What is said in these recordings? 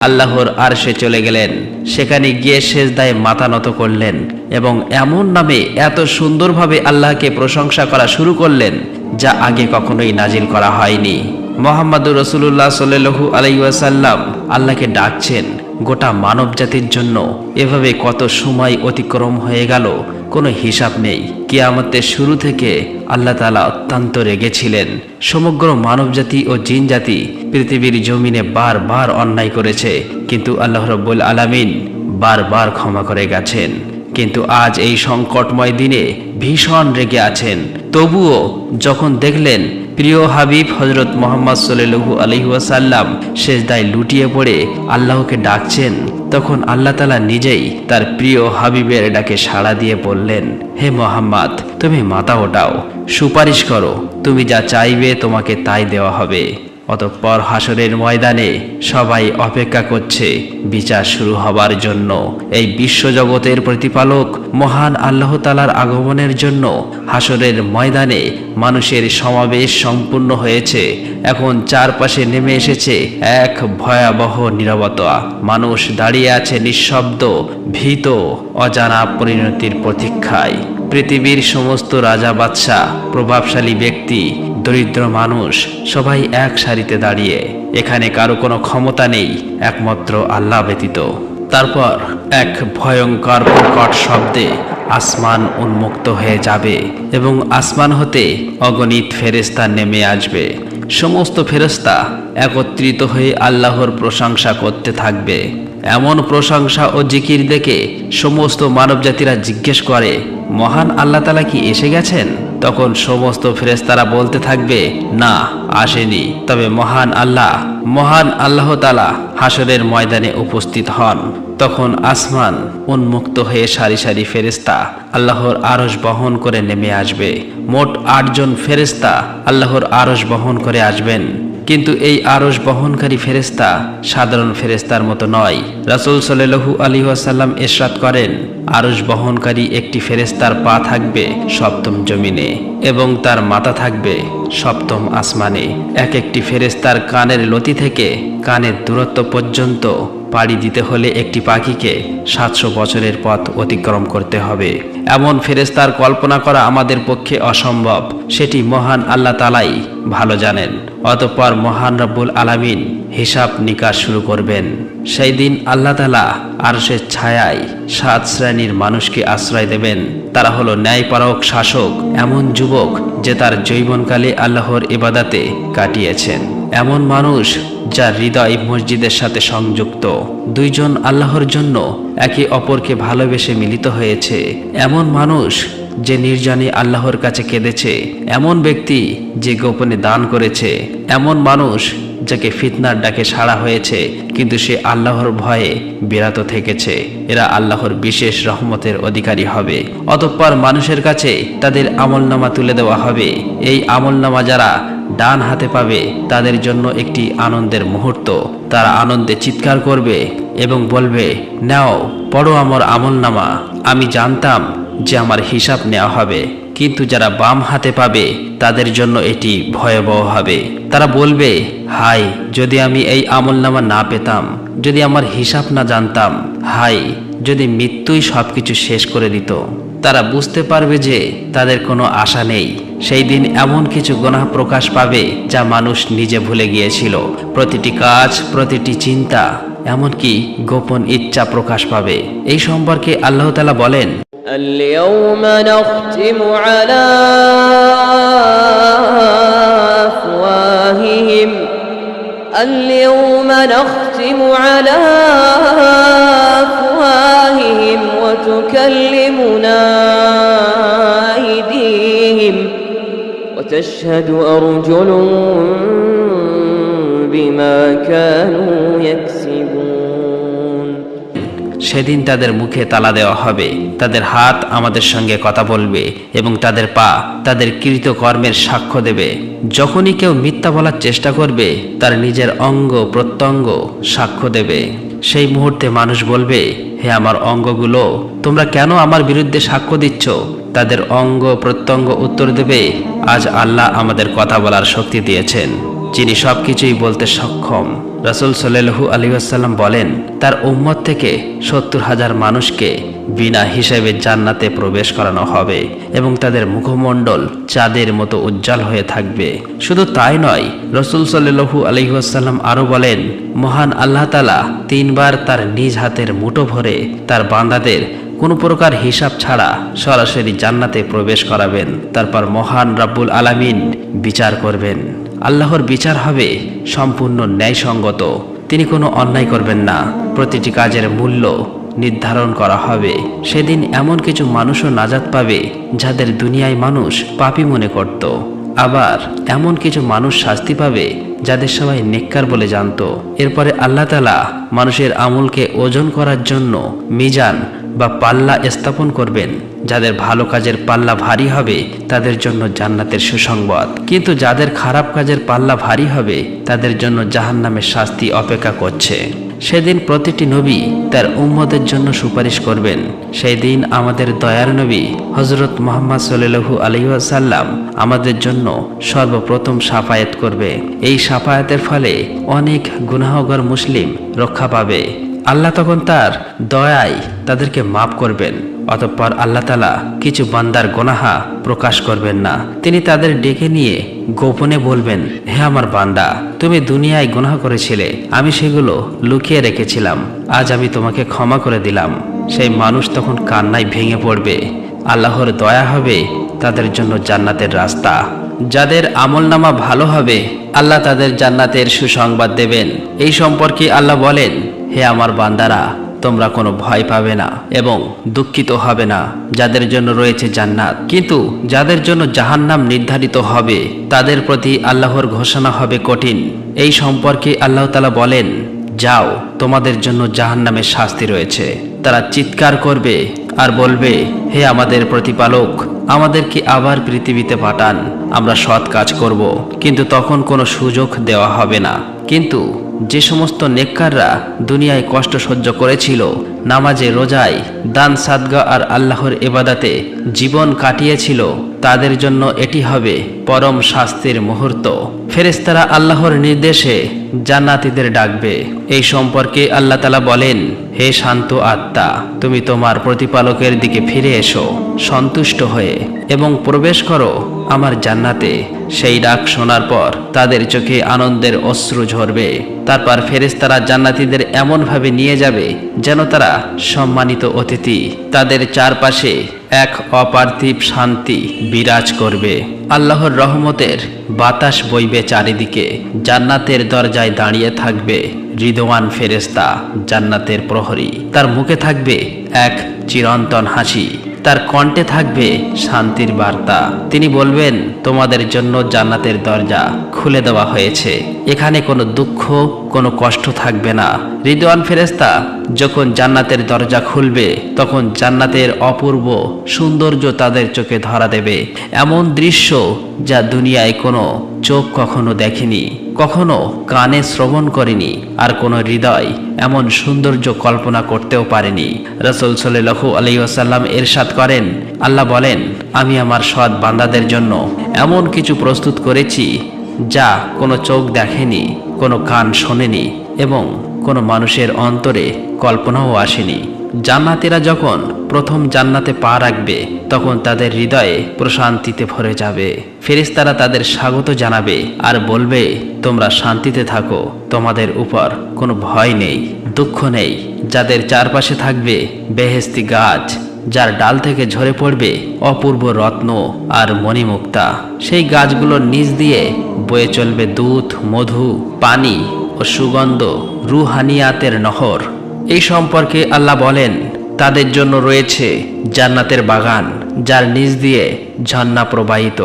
আল্লাহর আর সে চলে গেলেন। সেখানে গিয়ে শেষ দায় মাথা নত করলেন এবং এমন নামে এত সুন্দরভাবে আল্লাহকে প্রশংসা করা শুরু করলেন যা আগে কখনোই নাজিল করা হয়নি। মোহাম্মদুর রসুল্লাহ সাল্লু আলাইসাল্লাম আল্লাহকে ডাকছেন। গোটা মানব জাতির জন্য এভাবে কত সময় অতিক্রম হয়ে গেল, কোনো হিসাব নেই। কিয়ামতের শুরু থেকে আল্লাহ তালা অত্যন্ত রেগেছিলেন। সমগ্র মানবজাতি ও জিন জাতি পৃথিবীর জমিনে বারবার অন্যায় করেছে, কিন্তু আল্লাহ রব্বুল আলামিন বারবার ক্ষমা করে গেছেন। কিন্তু আজ এই সংকটময় দিনে ভীষণ রেগে আছেন। তবুও যখন দেখলেন প্রিয় হাবিব হজরত মোহাম্মদ সোল্লু শেষ শেষদায় লুটিয়ে পড়ে আল্লাহকে ডাকছেন। তখন আল্লাহ তালা নিজেই তার প্রিয় হাবিবের ডাকে সাড়া দিয়ে বললেন, হে মোহাম্মদ, তুমি মাথা ওটাও সুপারিশ করো, তুমি যা চাইবে তোমাকে তাই দেওয়া হবে। অতঃপর হাসরের ময়দানে সবাই অপেক্ষা করছে। বিচার শুরু হবার জন্য। এই বিশ্বজগতের প্রতিপালক মহান আল্লাহ তালার আগমনের জন্য হাসরের ময়দানে মানুষের সমাবেশ সম্পূর্ণ হয়েছে। এখন চারপাশে নেমে এসেছে এক ভয়াবহ নিরবতা। মানুষ দাঁড়িয়ে আছে নিঃশব্দ, ভীত, অজানা পরিণতির প্রতীক্ষায়। পৃথিবীর সমস্ত রাজা বাদশাহ, প্রভাবশালী ব্যক্তি, দরিদ্র মানুষ, সবাই এক সারিতে দাঁড়িয়ে। এখানে কারও কোনো ক্ষমতা নেই, একমাত্র আল্লাহ ব্যতীত। তারপর এক ভয়ঙ্কর প্রকট শব্দে আসমান উন্মুক্ত হয়ে যাবে এবং আসমান হতে অগণিত ফেরেস্তা নেমে আসবে। সমস্ত ফেরেস্তা একত্রিত হয়ে আল্লাহর প্রশংসা করতে থাকবে। এমন প্রশংসা ও জিকির দেখে সমস্ত মানবজাতিরা জিজ্ঞেস করে, মহান আল্লাহ তালা কি এসে গেছেন? তখন সমস্ত ফেরেস্তারা বলতে থাকবে, না, আসেনি। তবে মহান আল্লাহ মহান আল্লাহ তালা হাসরের ময়দানে উপস্থিত হন। তখন আসমান উন্মুক্ত হয়ে সারি সারি ফেরেস্তা আল্লাহর আরস বহন করে নেমে আসবে। মোট আটজন ফেরেস্তা আল্লাহর আরস বহন করে আসবেন। কিন্তু এই আরস বহনকারী ফেরেস্তা সাধারণ ফেরেস্তার মতো নয়। রাসুল সাল্লু আলী আসাল্লাম এরশাদ করেন আরস বহনকারী একটি ফেরেস্তার পা থাকবে সপ্তম জমিনে এবং তার মাথা থাকবে সপ্তম আসমানে। এক একটি ফেরেস্তার কানের লতি থেকে কানের দূরত্ব পর্যন্ত পাড়ি দিতে হলে একটি পাখিকে সাতশো বছরের পথ অতিক্রম করতে হবে। এমন ফেরেস্তার কল্পনা করা আমাদের পক্ষে অসম্ভব। সেটি মহান আল্লাহ তালাই ভালো জানেন। অতঃপর মহান রব্বুল আলামিন হিসাব নিকাশ শুরু করবেন। সেই দিন আল্লাহ তালা আরশের ছায়ায় সাত শ্রেণির মানুষকে আশ্রয় দেবেন। তারা হলো ন্যায়পারক শাসক, এমন যুবক যে তার জৈবনকালে আল্লাহর ইবাদাতে কাটিয়েছেন। এমন মানুষ যার হৃদয় মসজিদের সাথে সংযুক্ত। দুইজন আল্লাহর জন্য একে অপরকে ভালোবেসে মিলিত হয়েছে। এমন মানুষ যে নির্জনে আল্লাহর কাছে কেঁদেছে। এমন ব্যক্তি যে গোপনে দান করেছে। এমন মানুষ যাকে ফিতনার ডাকে সাড়া হয়েছে, কিন্তু সে আল্লাহর ভয়ে বিরত থেকেছে। এরা আল্লাহর বিশেষ রহমতের অধিকারী হবে। অতঃপর মানুষের কাছে তাদের আমলনামা তুলে দেওয়া হবে। এই আমলনামা যারা ডান হাতে পাবে তাদের জন্য একটি আনন্দের মুহূর্ত। তারা আনন্দে চিৎকার করবে এবং বলবে, নাও, পড়ো আমার আমলনামা। আমি জানতাম যে আমার হিসাব নেওয়া হবে, কিন্তু যারা বাম হাতে পাবে, তাদের জন্য এটি ভয়াবহ হবে। তারা বলবে হাই যদি আমি এই আমলনামা না পেতাম, যদি আমার হিসাব না জানতাম হাই যদি মৃত্যুই সবকিছু শেষ করে দিত। তারা বুঝতে পারবে যে তাদের কোনো আশা নেই। সেই দিন এমন কিছু গোনাহ প্রকাশ পাবে যা মানুষ নিজে ভুলে গিয়েছিল প্রতিটি কাজ প্রতিটি চিন্তা এমনকি গোপন ইচ্ছা প্রকাশ পাবে এই সম্পর্কে আল্লাহ তালা বলেন اليوم نختم على أفواههم اليوم نختم على وتشهد أرجلهم بما كانوا يكسبون সেদিন তাদের মুখে তালা দেওয়া হবে তাদের হাত আমাদের সঙ্গে কথা বলবে এবং তাদের পা তাদের কৃত কর্মের সাক্ষ্য দেবে যখনই কেউ মিথ্যা বলার চেষ্টা করবে তার নিজের অঙ্গ প্রত্যঙ্গ সাক্ষ্য দেবে সেই মুহূর্তে মানুষ বলবে, হে আমার অঙ্গগুলো, তোমরা কেন আমার বিরুদ্ধে সাক্ষ্য দিচ্ছ? তাদের অঙ্গ প্রত্যঙ্গ উত্তর দেবে, আজ আল্লাহ আমাদের কথা বলার শক্তি দিয়েছেন, যিনি সবকিছুই বলতে সক্ষম। রসুল সাল্লু আলী আসাল্লাম বলেন, তার উম্মত থেকে সত্তর হাজার মানুষকে বিনা হিসেবে জান্নাতে প্রবেশ করানো হবে এবং তাদের মুখমণ্ডল চাঁদের মতো উজ্জ্বল হয়ে থাকবে। শুধু তাই নয়, রসুল সাল্লু আলহিহাসাল্লাম আরও বলেন, মহান আল্লাহ তালা তিনবার তার নিজ হাতের মুঠো ভরে তার বান্দাদের কোনো প্রকার হিসাব ছাড়া সরাসরি জান্নাতে প্রবেশ করাবেন। তারপর মহান রাব্বুল আলামিন বিচার করবেন। আল্লাহর বিচার হবে সম্পূর্ণ ন্যায়সঙ্গত। তিনি কোনো অন্যায় করবেন না। প্রতিটি কাজের মূল্য নির্ধারণ করা হবে। সেদিন এমন কিছু মানুষও নাজাত পাবে, যাদের দুনিয়ায় মানুষ পাপী মনে করত। আবার এমন কিছু মানুষ শাস্তি পাবে, যাদের সবাই নেককার বলে জানত। এরপরে আল্লাহ তালা মানুষের আমলকে ওজন করার জন্য মিজান বা পাল্লা স্থাপন করবেন, যাদের ভালো কাজের পাল্লা ভারী হবে, তাদের জন্য জান্নাতের সুসংবাদ। কিন্তু যাদের খারাপ কাজের পাল্লা ভারী হবে, তাদের জন্য জাহান্নামের শাস্তি অপেক্ষা করছে। সেদিন প্রতিটি নবী তার উম্মদের জন্য সুপারিশ করবেন। সেই দিন আমাদের দয়ার নবী হজরত মোহাম্মদ সাল্লু আলহিহাসাল্লাম আমাদের জন্য সর্বপ্রথম সাফায়াত করবে। এই সাফায়াতের ফলে অনেক গুনাহগর মুসলিম রক্ষা পাবে। আল্লাহ তখন তার দয়ায় তাদেরকে মাফ করবেন, অতঃপর আল্লাহ তালা কিছু বান্দার গোনাহা প্রকাশ করবেন না। তিনি তাদের ডেকে নিয়ে গোপনে বলবেন, হে আমার বান্দা, তুমি দুনিয়ায় গুনাহ করেছিলে, আমি সেগুলো লুকিয়ে রেখেছিলাম, আজ আমি তোমাকে ক্ষমা করে দিলাম। সেই মানুষ তখন কান্নায় ভেঙে পড়বে। আল্লাহর দয়া হবে তাদের জন্য জান্নাতের রাস্তা। যাদের আমলনামা ভালো হবে, আল্লাহ তাদের জান্নাতের সুসংবাদ দেবেন। এই সম্পর্কে আল্লাহ বলেন হে আমার বান্দারা, তোমরা কোনো ভয় পাবে না এবং দুঃখিত হবে না, যাদের জন্য রয়েছে জান্নাত। কিন্তু যাদের জন্য জাহান্নাম নির্ধারিত হবে, তাদের প্রতি আল্লাহর ঘোষণা হবে কঠিন। এই সম্পর্কে আল্লাহ তালা বলেন, যাও, তোমাদের জন্য জাহান্নামের শাস্তি রয়েছে। তারা চিৎকার করবে আর বলবে, হে আমাদের প্রতিপালক, আমাদেরকে আবার পৃথিবীতে পাঠান, আমরা সৎ কাজ করব। কিন্তু তখন কোনো সুযোগ দেওয়া হবে না। কিন্তু যে সমস্ত নেককাররা দুনিয়ায় কষ্ট সহ্য করেছিল, নামাজে রোজায় দান সাদগা আর আল্লাহর এবাদাতে জীবন কাটিয়েছিল, তাদের জন্য এটি হবে পরম শাস্তির মুহূর্ত। ফেরেস্তারা আল্লাহর নির্দেশে জান্নাতীদের ডাকবে। এই সম্পর্কে আল্লাহ তালা বলেন, হে শান্ত আত্মা, তুমি তোমার প্রতিপালকের দিকে ফিরে এসো, সন্তুষ্ট হয়ে এবং প্রবেশ করো আমার জান্নাতে। সেই ডাক শোনার পর তাদের চোখে আনন্দের অশ্রু ঝরবে। তারপর ফেরেস্তারা জান্নাতীদের এমনভাবে নিয়ে যাবে যেন তারা সম্মানিত অতিথি। তাদের চারপাশে এক অপার্থিব শান্তি বিরাজ করবে। আল্লাহর রহমতের বাতাস বইবে চারিদিকে। জান্নাতের দরজায় দাঁড়িয়ে থাকবে হৃদওয়ান ফেরেস্তা জান্নাতের প্রহরী। তার মুখে থাকবে এক চিরন্তন হাসি। তার কণ্ঠে থাকবে শান্তির বার্তা। তিনি বলবেন, তোমাদের জন্য জান্নাতের দরজা খুলে দেওয়া হয়েছে। এখানে কোনো দুঃখ, কোনো কষ্ট থাকবে না। রিদওয়ান ফেরেস্তা যখন জান্নাতের দরজা খুলবে, তখন জান্নাতের অপূর্ব সৌন্দর্য তাদের চোখে ধরা দেবে। এমন দৃশ্য যা দুনিয়ায় কোনো চোখ কখনো দেখেনি। কখনো কানে শ্রবণ করেনি, আর কোনো হৃদয় এমন সৌন্দর্য কল্পনা করতেও পারেনি। রসুল সাল্লু আলাইসাল্লাম এরশাদ করেন, আল্লাহ বলেন, আমি আমার সৎ বান্দাদের জন্য এমন কিছু প্রস্তুত করেছি, যা কোনো চোখ দেখেনি, কোনো কান শোনেনি এবং কোনো মানুষের অন্তরে কল্পনাও আসেনি। জান্নাতিরা যখন প্রথম জান্নাতে পা রাখবে, তখন তাদের হৃদয়ে প্রশান্তিতে ভরে যাবে। ফেরেশতারা তাদের স্বাগত জানাবে আর বলবে, তোমরা শান্তিতে থাকো, তোমাদের উপর কোনো ভয় নেই, দুঃখ নেই। যাদের চারপাশে থাকবে বেহেস্তি গাছ, যার ডাল থেকে ঝরে পড়বে অপূর্ব রত্ন আর মণিমুক্তা। সেই গাছগুলোর নিচ দিয়ে বয়ে চলবে দুধ, মধু, পানি ও সুগন্ধ রুহানিয়াতের নহর। এই সম্পর্কে আল্লাহ বলেন, তাদের জন্য রয়েছে জান্নাতের বাগান, যার নিচ দিয়ে ঝর্ণা প্রবাহিত।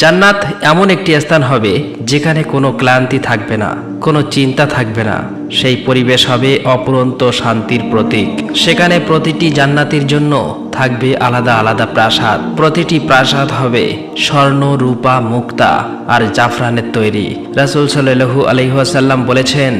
জান্নাত এমন একটি স্থান হবে যেখানে কোনো ক্লান্তি থাকবে না, কোনো চিন্তা থাকবে না। সেই পরিবেশ হবে অপুরন্ত শান্তির প্রতীক। সেখানে প্রতিটি জান্নাতির জন্য থাকবে আলাদা আলাদা প্রাসাদ। প্রতিটি প্রাসাদ হবে স্বর্ণ, রূপা, মুক্তা আর জাফরানের তৈরি। রাসুল সাল্লু আলহিহাসাল্লাম বলেছেন,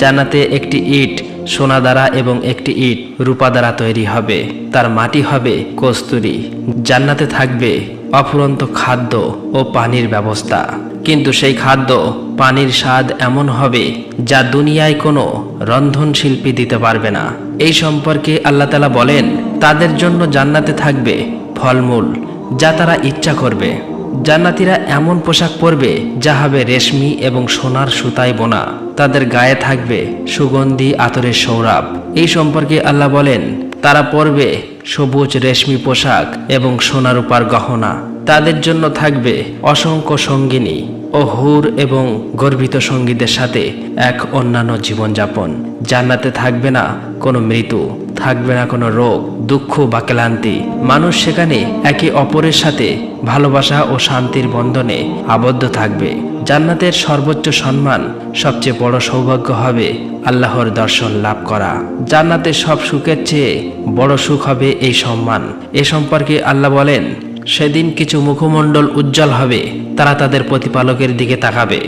জান্নাতে একটি ইট সোনা দ্বারা এবং একটি ইট রূপা দ্বারা তৈরি হবে। তার মাটি হবে কস্তুরি। জান্নাতে থাকবে অফুরন্ত খাদ্য ও পানির ব্যবস্থা। কিন্তু সেই খাদ্য, পানির স্বাদ এমন হবে যা দুনিয়ায় কোনো রন্ধনশিল্পী দিতে পারবে না। এই সম্পর্কে আল্লাহ তালা বলেন, তাদের জন্য জান্নাতে থাকবে ফলমূল যা তারা ইচ্ছা করবে। জান্নাতিরা এমন পোশাক পরবে, যা হবে রেশমি এবং সোনার সুতায় বোনা। তাদের গায়ে থাকবে সুগন্ধি, আতরের সৌরভ। এই সম্পর্কে আল্লাহ বলেন, তারা পরবে সবুজ রেশমি পোশাক এবং সোনার উপার গহনা। তাদের জন্য থাকবে অসংখ্য সঙ্গিনী। ও হুর এবং গর্বিত সঙ্গীদের সাথে এক অন্যান্য জীবনযাপন। জান্নাতে থাকবে না কোনো মৃত্যু, থাকবে না কোনো রোগ, দুঃখ বা ক্লান্তি। মানুষ সেখানে একে অপরের সাথে ভালোবাসা ও শান্তির বন্ধনে আবদ্ধ থাকবে। জান্নাতের সর্বোচ্চ সম্মান সবচেয়ে বড় সৌভাগ্য হবে আল্লাহর দর্শন লাভ করা। জান্নাতের সব সুখের চেয়ে বড় সুখ হবে এই সম্মান। এ সম্পর্কে আল্লাহ বলেন, সেদিন কিছু মুখমণ্ডল উজ্জ্বল হবে তারা তাদের প্রতিপালকের দিকে তাকাবে।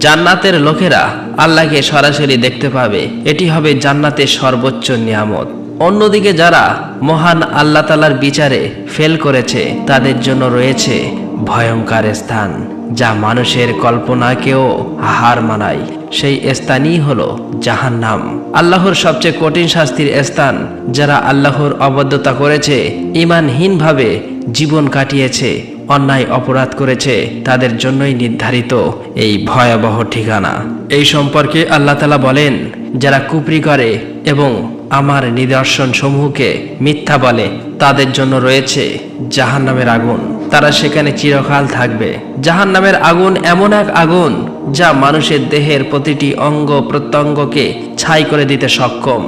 জান্নাতের লোকেরা আল্লাহকে সরাসরি দেখতে পাবে। এটি হবে জান্নাতের সর্বোচ্চ নিয়ামত। অন্যদিকে যারা মহান আল্লাহ তালার বিচারে ফেল করেছে, তাদের জন্য রয়েছে ভয়ঙ্কর স্থান, যা মানুষের কল্পনাকেও হার মানায়। সেই স্থানই হলো জাহান্নাম। আল্লাহর সবচেয়ে কঠিন শাস্তির স্থান, যারা আল্লাহর অবদ্ধতা করেছে ইমানহীনভাবে জীবন কাটিয়েছে অন্যায় অপরাধ করেছে, তাদের জন্যই নির্ধারিত এই ভয়াবহ ঠিকানা। এই সম্পর্কে আল্লাহ তালা বলেন, যারা কুপরি করে এবং আমার নিদর্শন সমূহকে মিথ্যা বলে, তাদের জন্য রয়েছে জাহান্নামের আগুন। তারা সেখানে চিরকাল থাকবে। জাহান্নামের আগুন এমন এক আগুন যা মানুষের দেহের প্রতিটি অঙ্গ প্রত্যঙ্গকে ছাই করে দিতে সক্ষম।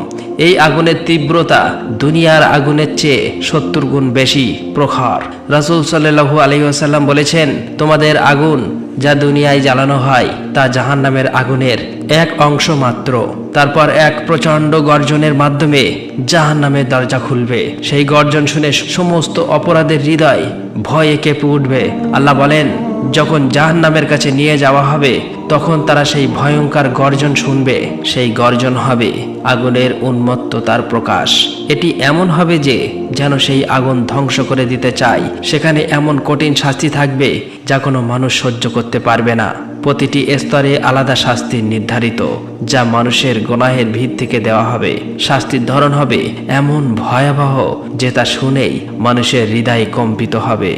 এই আগুনের তীব্রতা দুনিয়ার আগুনের চেয়ে সত্তর গুণ বেশি প্রখর। রাসুল সাল্লু আলহিহাসাল্লাম বলেছেন, তোমাদের আগুন যা দুনিয়ায় জ্বালানো হয়, তা জাহান্নামের আগুনের এক অংশ মাত্র। তারপর এক প্রচণ্ড গর্জনের মাধ্যমে জাহান্নামের দরজা খুলবে। সেই গর্জন শুনে সমস্ত অপরাধের হৃদয় ভয়ে কেঁপে উঠবে। আল্লাহ বলেন, যখন জাহান্নামের কাছে নিয়ে যাওয়া হবে, তখন তারা সেই ভয়ঙ্কর গর্জন শুনবে। সেই গর্জন হবে আগুনের উন্মত্ততার প্রকাশ। এটি এমন হবে যে, যেন সেই আগুন ধ্বংস করে দিতে চায়। সেখানে এমন কঠিন শাস্তি থাকবে, যা কোনো মানুষ সহ্য করতে পারবে না। প্রতিটি স্তরে আলাদা শাস্তি নির্ধারিত, যা মানুষের গোনাহের ভিত থেকে দেওয়া হবে। শাস্তির ধরন হবে এমন ভয়াবহ, যে তা শুনেই মানুষের হৃদয় কম্পিত হবে।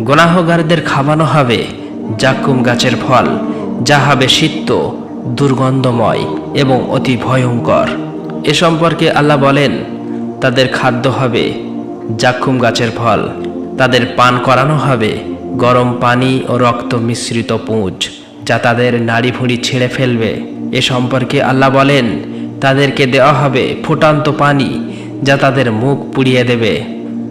গোনাহগারদের খাওয়ানো হবে জাকুম গাছের ফল, যা হবে শীত দুর্গন্ধময় এবং অতি ভয়ঙ্কর। এ সম্পর্কে আল্লাহ বলেন, তাদের খাদ্য হবে জাক্কুম গাছের ফল, তাদের পান করানো হবে গরম পানি ও রক্ত মিশ্রিত পুঁজ, যা তাদের নাড়ি ভুঁড়ি ছেড়ে ফেলবে। এ সম্পর্কে আল্লাহ বলেন, তাদেরকে দেওয়া হবে ফুটান্ত পানি, যা তাদের মুখ পুড়িয়ে দেবে।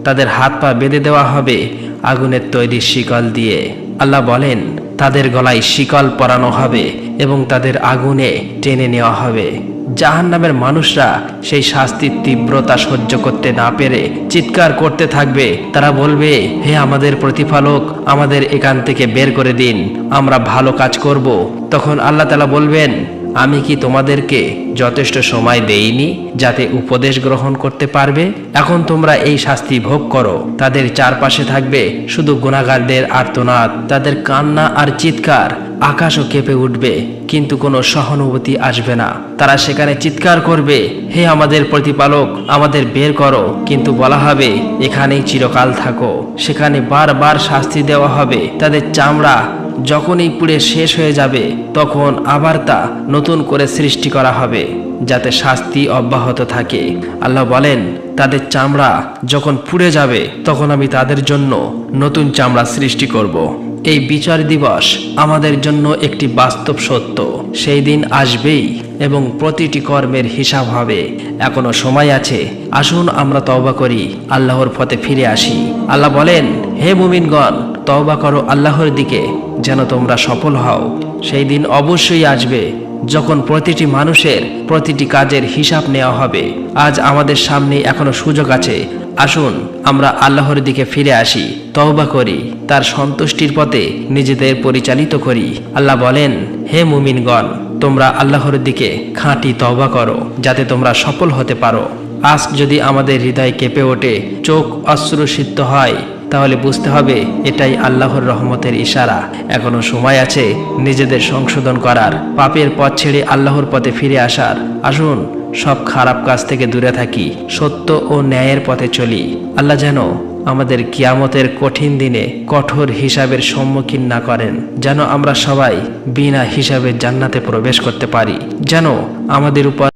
তাদের হাত পা বেঁধে দেওয়া হবে আগুনের তৈরি শিকল দিয়ে। আল্লাহ বলেন, তাদের গলায় শিকল পরানো হবে এবং তাদের আগুনে টেনে নেওয়া হবে। জাহান্নামের মানুষরা সেই শাস্তির তীব্রতা সহ্য করতে না পেরে চিৎকার করতে থাকবে। তারা বলবে, হে আমাদের প্রতিফালক আমাদের এখান থেকে বের করে দিন, আমরা ভালো কাজ করব। তখন আল্লাহ তালা বলবেন আমি কি তোমাদেরকে যথেষ্ট সময় দেইনি যাতে উপদেশ গ্রহণ করতে পারবে? এখন তোমরা এই শাস্তি ভোগ করো। তাদের চারপাশে থাকবে শুধু গুণাগারদের আর্তনাদ, তাদের কান্না আর চিৎকার। আকাশও কেঁপে উঠবে, কিন্তু কোনো সহানুভূতি আসবে না। তারা সেখানে চিৎকার করবে, হে আমাদের প্রতিপালক, আমাদের বের করো। কিন্তু বলা হবে, এখানেই চিরকাল থাকো। সেখানে বারবার শাস্তি দেওয়া হবে। তাদের চামড়া যখনই পুড়ে শেষ হয়ে যাবে, তখন আবার তা নতুন করে সৃষ্টি করা হবে, যাতে শাস্তি অব্যাহত থাকে। আল্লাহ বলেন, তাদের চামড়া যখন পুড়ে যাবে, তখন আমি তাদের জন্য নতুন চামড়া সৃষ্টি করব। এই বিচার দিবস আমাদের জন্য একটি বাস্তব সত্য। সেই দিন আসবেই এবং প্রতিটি কর্মের হিসাব হবে। এখনও সময় আছে, আসুন আমরা তওবা করি, আল্লাহর পথে ফিরে আসি। আল্লাহ বলেন, হে মুমিনগণ তওবা করো আল্লাহর দিকে, যেন তোমরা সফল হও। সেই দিন অবশ্যই আসবে, যখন প্রতিটি মানুষের প্রতিটি কাজের হিসাব নেওয়া হবে। আজ আমাদের সামনে এখনও সুযোগ আছে। আসুন, আমরা আল্লাহর দিকে ফিরে আসি, তওবা করি, তার সন্তুষ্টির পথে নিজেদের পরিচালিত করি। আল্লাহ বলেন, হে মুমিনগণ, তোমরা আল্লাহর দিকে খাঁটি তওবা করো, যাতে তোমরা সফল হতে পারো। আজ যদি আমাদের হৃদয় কেঁপে ওঠে, চোখ অশ্রুসিদ্ধ হয় তাহলে বুঝতে হবে এটাই আল্লাহর রহমতের ইশারা। এখনও সময় আছে নিজেদের সংশোধন করার। পাপের পথ ছেড়ে আল্লাহর পথে ফিরে আসার। আসুন, সব খারাপ কাজ থেকে দূরে থাকি, সত্য ও ন্যায়ের পথে চলি। আল্লাহ যেন আমাদের কিয়ামতের কঠিন দিনে কঠোর হিসাবের সম্মুখীন না করেন, যেন আমরা সবাই বিনা হিসাবে জান্নাতে প্রবেশ করতে পারি, যেন আমাদের উপর